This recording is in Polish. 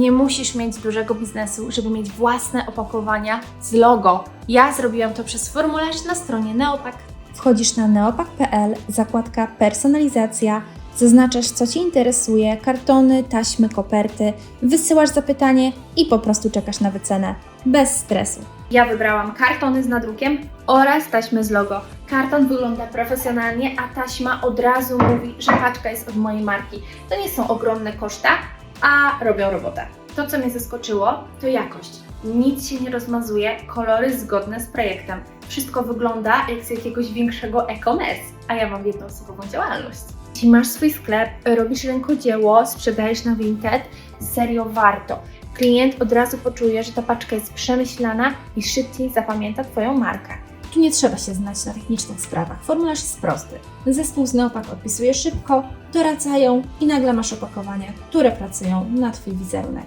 Nie musisz mieć dużego biznesu, żeby mieć własne opakowania z logo. Ja zrobiłam to przez formularz na stronie Neopak. Wchodzisz na neopak.pl, zakładka personalizacja, zaznaczasz co Ci interesuje, kartony, taśmy, koperty, wysyłasz zapytanie i po prostu czekasz na wycenę. Bez stresu. Ja wybrałam kartony z nadrukiem oraz taśmę z logo. Karton wygląda profesjonalnie, a taśma od razu mówi, że paczka jest od mojej marki. To nie są ogromne koszta, a robią robotę. To, co mnie zaskoczyło, to jakość. Nic się nie rozmazuje, kolory zgodne z projektem. Wszystko wygląda jak z jakiegoś większego e-commerce, a ja mam jednoosobową działalność. Jeśli masz swój sklep, robisz rękodzieło, sprzedajesz na Vinted, serio warto. Klient od razu poczuje, że ta paczka jest przemyślana i szybciej zapamięta Twoją markę. Tu nie trzeba się znać na technicznych sprawach. Formularz jest prosty. Zespół z Neopak odpisuje szybko, doradzają i nagle masz opakowania, które pracują na Twój wizerunek.